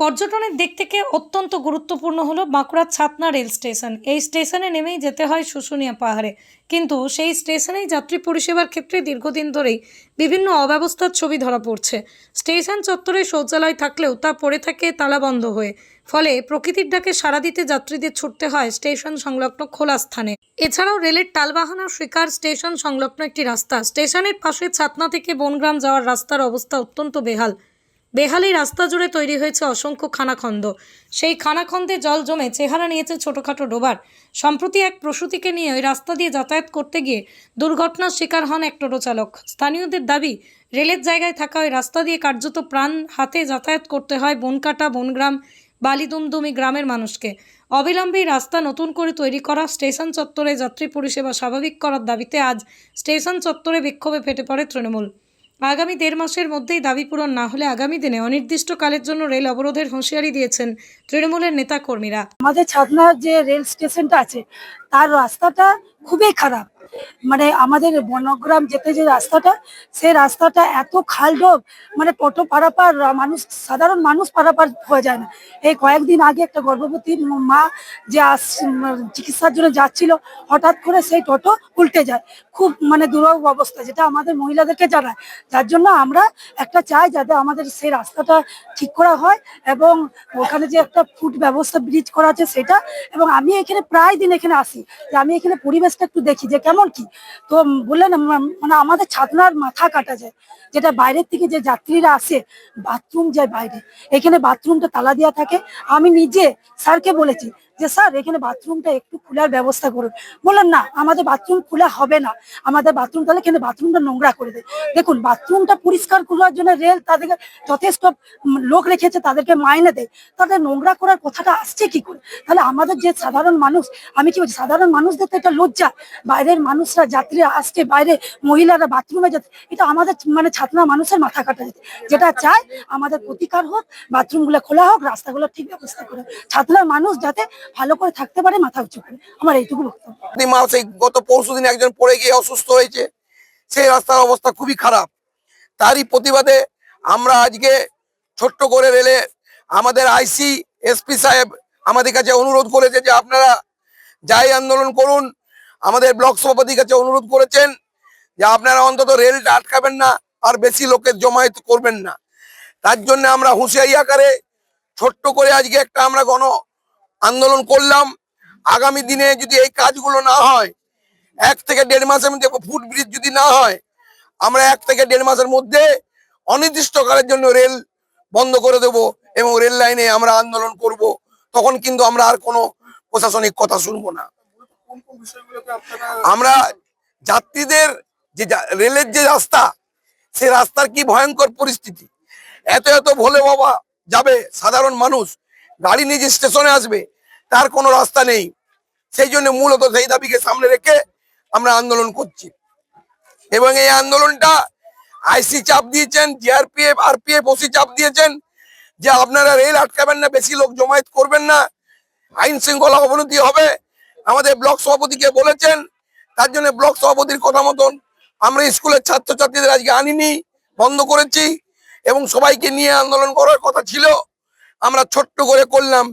পর্যটনের দিক থেকে অত্যন্ত গুরুত্বপূর্ণ হলো বাঁকুড়ার ছাতনা রেল স্টেশন। এই স্টেশনে নেমেই যেতে হয় শুশুনিয়া পাহাড়ে। কিন্তু সেই স্টেশনেই যাত্রী পরিষেবার ক্ষেত্রে দীর্ঘদিন ধরেই বিভিন্ন অব্যবস্থার ছবি ধরা পড়ছে। স্টেশন চত্বরে শৌচালয় থাকলেও তা পড়ে থাকে তালাবন্ধ হয়ে। ফলে প্রকৃতির ডাকে সাড়া দিতে যাত্রীদের ছুটতে হয় স্টেশন সংলগ্ন খোলা স্থানে। এছাড়াও রেলের টালবাহানা শিকার স্টেশন সংলগ্ন একটি রাস্তা। স্টেশনের পাশে ছাতনা থেকে বনগ্রাম যাওয়ার রাস্তার অবস্থা অত্যন্ত বেহাল। বেহালি রাস্তা জুড়ে তৈরি হয়েছে অসংখ্য খানাখন্দ। সেই খানাখন্দে জল জমে চেহারা নিয়েছে ছোটোখাটো ডোবার। সম্প্রতি এক প্রসূতিকে নিয়ে ওই রাস্তা দিয়ে যাতায়াত করতে গিয়ে দুর্ঘটনার শিকার হন এক টোটো চালক স্থানীয়দের দাবি, রেলের জায়গায় থাকা ওই রাস্তা দিয়ে কার্যত প্রাণ হাতে যাতায়াত করতে হয় বনকাটা, বনগ্রাম, বালিদুমদুমি গ্রামের মানুষকে। অবিলম্বে রাস্তা নতুন করে তৈরি করা স্টেশন চত্বরে যাত্রী পরিষেবা স্বাভাবিক করার দাবিতে আজ স্টেশন চত্বরে বিক্ষোভে ফেটে পড়ে তৃণমূল। আগামী দেড় মাসের মধ্যেই দাবি পূরণ না হলে আগামী দিনে অনির্দিষ্টকালের জন্য রেল অবরোধের হুঁশিয়ারি দিয়েছেন তৃণমূলের নেতাকর্মীরা আমাদের ছাতনার যে রেল স্টেশনটা আছে, তার রাস্তাটা খুবই খারাপ। মানে আমাদের বনগ্রাম যেতে যে রাস্তাটা, সেই রাস্তাটা এত খাল খালডোব মানে টোটো পারাপার মানুষ, সাধারণ মানুষ পারাপার হয়ে যায় না। এই কয়েকদিন আগে একটা গর্ভবতী মা যে চিকিৎসার জন্য যাচ্ছিল, হঠাৎ করে সেই টোটো উল্টে যায়। খুব মানে দুরব অবস্থা, যেটা আমাদের মহিলাদেরকে জানায়। যার জন্য আমরা একটা চাই যাতে আমাদের সেই রাস্তাটা ঠিক করা হয় এবং ওখানে যে একটা ফুট ব্যবস্থা, ব্রিজ করা আছে সেটা, এবং আমি এখানে প্রায় দিন এখানে আসি। যে আমি এখানে পরিবেশটা একটু দেখি, যে কেমন কি তো বললেন মানে আমাদের ছাতনার মাথা কাটা যায়। যেটা বাইরের থেকে যে যাত্রীরা আসে, বাথরুম যায় বাইরে। এখানে বাথরুমটা তালা দেওয়া থাকে। আমি নিজে স্যারকে বলেছি যে, স্যার, এখানে বাথরুমটা একটু খোলার ব্যবস্থা করুন। বললেন না, আমাদের বাথরুম খোলা হবে না। আমাদের বাথরুম, তাহলে এখানে বাথরুমটা নোংরা করে দেয় দেখুন, বাথরুমটা পরিষ্কার করার জন্য রেল তাদেরকে যথেষ্ট লোক রেখেছে, তাদেরকে মাইনে দেয়। তাদের নোংরা করার কথাটা আসছে কি করে? তাহলে আমাদের যে সাধারণ মানুষ, আমি কি বলছি, সাধারণ মানুষদের তো এটা লজ্জা। বাইরের মানুষরা যাত্রীরা আসছে বাইরে, মহিলারা বাথরুমে যেতে এটা আমাদের মানে ছাত্রা মানুষের মাথা কাটা যেতে যেটা চাই আমাদের প্রতিকার হোক, বাথরুমগুলো খোলা হোক, রাস্তাগুলো ঠিক ব্যবস্থা করে ছাত্রার মানুষ যাতে ভালো করে থাকতে পারে, মাথা উঁচু করে। আমার এইটুকু বক্তব্য। প্রতি মাসে গত পরশু দিন একজন পড়ে গিয়ে অসুস্থ হয়েছে, সেই রাস্তার অবস্থা খুবই খারাপ। তারই প্রতিবাদে আমরা আজকে ছোট্ট করে রেলে আমাদের আইসি এসপি সাহেব আমাদের কাছে অনুরোধ করেছে যে আপনারা যাই আন্দোলন করুন, আমাদের ব্লক সভাপতির কাছে অনুরোধ করেছেন যে আপনারা অন্তত রেলটা আটকাবেন না, আর বেশি লোকের জমায়েত করবেন না। তার জন্য আমরা হুঁশিয়ারি আকারে ছোট্ট করে আজকে একটা আমরা গণ আন্দোলন করলাম। আগামী দিনে যদি এই কাজগুলো না হয়, এক থেকে দেড় মাসের মধ্যে ফুট ব্রিজ যদি না হয়, আমরা এক থেকে দেড় মাসের মধ্যে অনির্দিষ্টকালের জন্য রেল বন্ধ করে দেব এবং রেল লাইনে আমরা আন্দোলন করব। তখন কিন্তু আমরা আর কোনো প্রশাসনিক কথা শুনব না। আমরা যাত্রীদের যে রেলের যে রাস্তা, সে রাস্তার কি ভয়ঙ্কর পরিস্থিতি। এত এত ভোলে বাবা যাবে সাধারণ মানুষ গাড়ি নিজে স্টেশনে আসবে, তার কোনো রাস্তা নেই। সেই জন্য মূলত সেই দাবিকে সামনে রেখে আমরা আন্দোলন করছি। এবং এই আন্দোলনটা আইসি চাপ দিয়েছেন জিআরপিএফ আরপিএফ, ওসি চাপ দিয়েছেন যে আপনারা রেল আটকাবেন না, বেশি লোক জমায়েত করবেন না। আইন শৃঙ্খলা অবনতি হবে। আমাদের ব্লক সভাপতিকে বলেছেন, তার জন্য ব্লক সভাপতির কথা মতন আমরা স্কুলের ছাত্রছাত্রীদের আজকে আনিনি, বন্ধ করেছি এবং সবাইকে নিয়ে আন্দোলন করার কথা ছিল। আমরা ছোট্ট করে করলাম।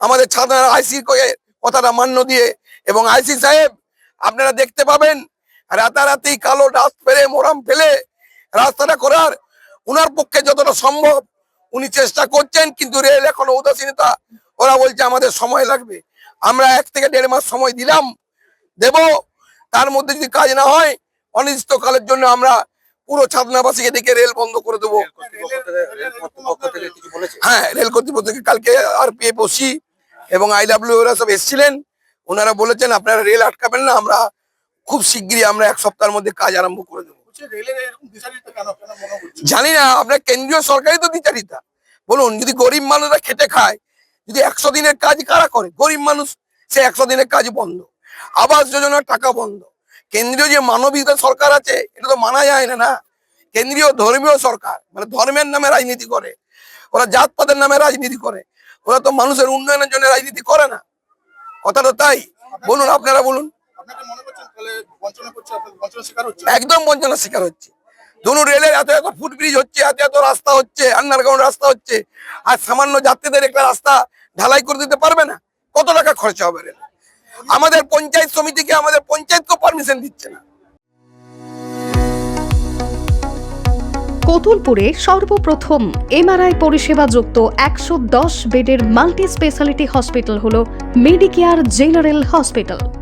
আমাদের ছাত্র আইসি কথাটা মান্য দিয়ে এবং আইসি সাহেব, আপনারা দেখতে পাবেন, রাতারাতি কালো ডাস্ট ফেলে মোরাম ফেলে রাস্তাটা করার উনার পক্ষে যতটা সম্ভব উনি চেষ্টা করছেন, কিন্তু রেল এখনও উদাসীনতা। ওরা বলছে, আমাদের সময় লাগবে। আমরা এক থেকে দেড় মাস সময় দিলাম, দেব। তার মধ্যে যদি কাজ না হয়, অনির্দিষ্টকালের জন্য আমরা পুরো ছাদনাবাসীকে দেখে রেল বন্ধ করে দেবো। হ্যাঁ রেল কর্তৃপক্ষ কালকে আরপিএফ ওসি এবং আইডাব্লিউ ওরা সব এসেছিলেন। ওনারা বলেছেন আপনারা রেল আটকাবেন না আমরা খুব শিগগিরই আমরা এক সপ্তাহের মধ্যে কাজ আরম্ভ করে দেবো। জানি না আপনার কেন্দ্রীয় সরকারই তো বিচারিতা। বলুন যদি গরিব মানুষরা খেটে খায় যদি একশো দিনের কাজ কারা করে? গরিব মানুষ সে একশো দিনের কাজ বন্ধ। আবাস যোজনার টাকা বন্ধ। কেন্দ্রীয় যে মানবিকতা সরকার আছে এটা তো মানা যায় না না? কেন্দ্রীয় ধর্মীয় সরকার মানে ধর্মের নামে রাজনীতি করে ওরা জাতপাতের নামে রাজনীতি করে ওরা তো মানুষের উন্নয়নের জন্য রাজনীতি করে না। কথাটা তাই? বলুন আপনারা বলুন। একদম বঞ্চনার শিকার হচ্ছে। ধরুন রেলের এত এত ফুটব্রিজ হচ্ছে এত এত রাস্তা হচ্ছে আন্ডারগ্রাউন্ড রাস্তা হচ্ছে আর সামান্য যাত্রীদের একটা রাস্তা ঢালাই করে দিতে পারবে না? কত টাকা খরচা হবে রেল? আমাদের পঞ্চায়েত সমিতিকে আমাদের পঞ্চায়েতকে পারমিশন দিচ্ছে না। কতুলপুরে সর্বপ্রথম এমআরআই পরিষেবা যুক্ত একশো দশ বেডের মাল্টি স্পেশালিটি হসপিটাল হল মেডিকেয়ার জেনারেল হসপিটাল।